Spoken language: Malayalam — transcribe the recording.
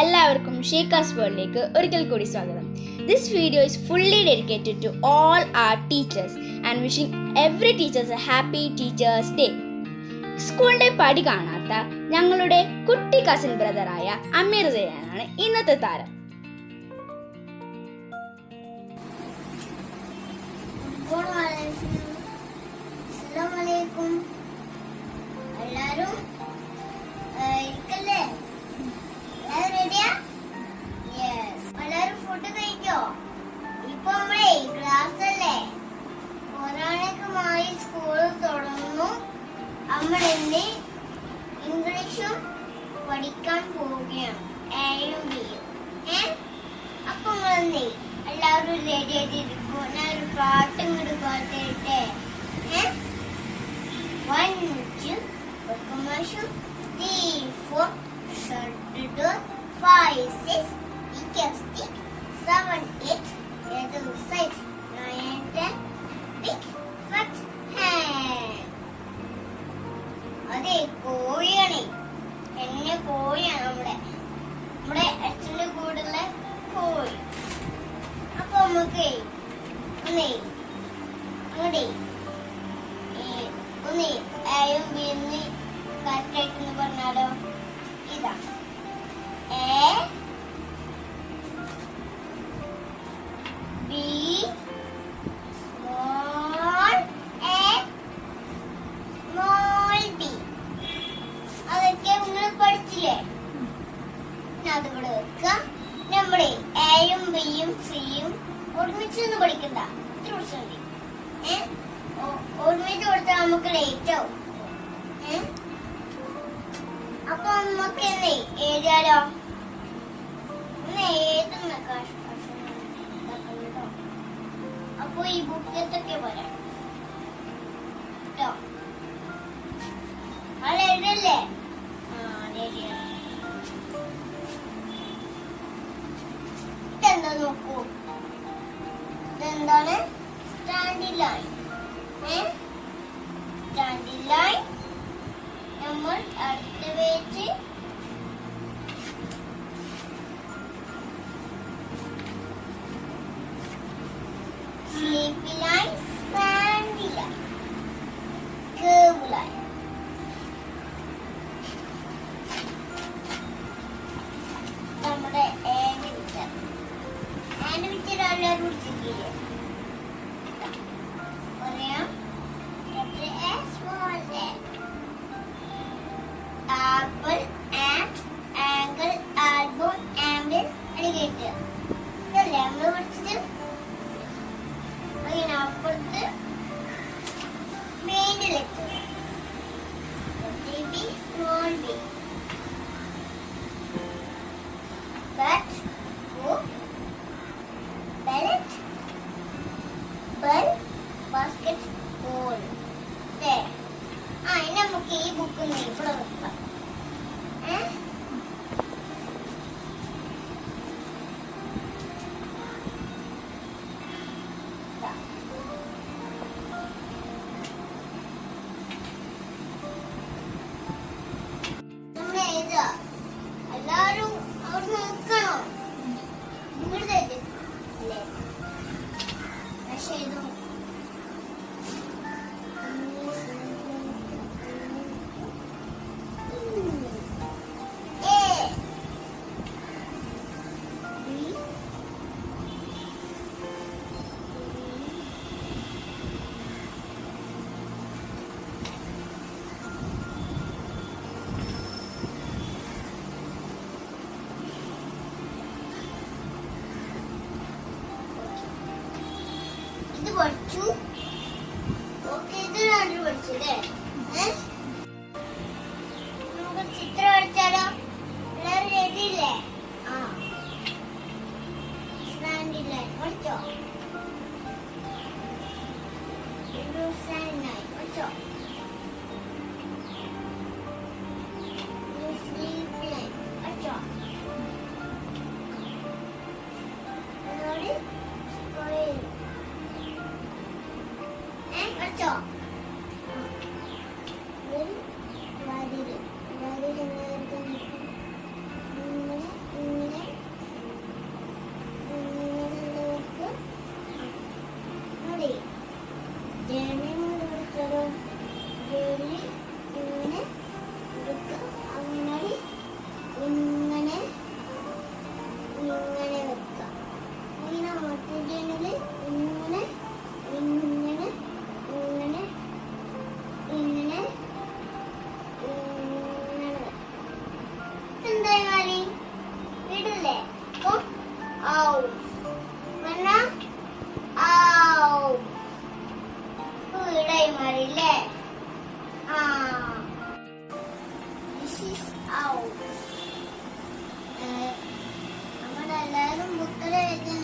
എല്ലാവർക്കും ഷീകാസ് വേൾഡിലേക്ക് ഒരിക്കൽ കൂടി സ്വാഗതം. This video is fully dedicated to all our teachers and wishing every teachers a happy teachers day സ്കൂളിന്റെ പടി കാണാത്ത ഞങ്ങളുടെ കുട്ടി കസിൻ ബ്രദറായ അമീർ ജയാനാണ് ഇന്നത്തെ താരം. നമ്മളിന്ന് ഇംഗ്ലീഷും പഠിക്കാൻ പോവുകയാണ്. അപ്പൊ എല്ലാവരും റെഡി ആയിട്ടിരിക്കും ഞാൻ ഒരു പാട്ട് ഇങ്ങോട്ട് പാട്ടിട്ടെ one two commercial three four. Shut the door. Five six. Equal stick. കോഴിയാണ്. എന്നെ കോഴിയാണ് നമ്മുടെ. നമ്മുടെ അച്ഛന്റെ കൂടെയുള്ള കോഴി. അപ്പൊ നമുക്ക് ഒന്നേ അങ്ങോട്ടേ. ഒന്നേ ഏയും ബിന്ന് കറക്റ്റ് പറഞ്ഞാലോ? ഇതാ. ബിയും സിയും നിന്ന് പഠിക്കണ്ട. ഇത്ര ഏ? ഒരുമിച്ച് കൊടുത്താൽ നമുക്ക് ലേറ്റ് ആവും. അപ്പൊ നമുക്ക് എന്നേ എഴുതിയാലോ ഇതെന്താണ്? സ്റ്റാൻഡിംഗ് ലൈൻ ഏ? സ്റ്റാൻഡിംഗ് ലൈൻ നമ്മൾ അടുത്ത പേജ് എല്ലാവരും പിടിച്ചിട്ടില്ലേ പറയാം. Apple, ant, angle, album, ambulance, alligator. ഇതല്ലേ നമ്മൾ പഠിച്ചത് പഠിച്ചു ഓക്കെ ഇത് രണ്ടു പഠിച്ചല്ലേ ഏ? നമുക്ക് ചിത്രം വരച്ചാലോ? എല്ലാവരും എഴുതിയില്ലേ? ആ. സ്റ്റാൻഡില്ലേ? പഠിച്ചോ? സ്റ്റാൻഡിനായി. പഠിച്ചോ? ഇങ്ങനെ വെക്കുക. ഇങ്ങനെ മറ്റേ ഇങ്ങനെ ഇങ്ങനെ ദിസ് ഈസ് ഔ നമ്മളെല്ലാരും ബുക്കിൽ എഴുതി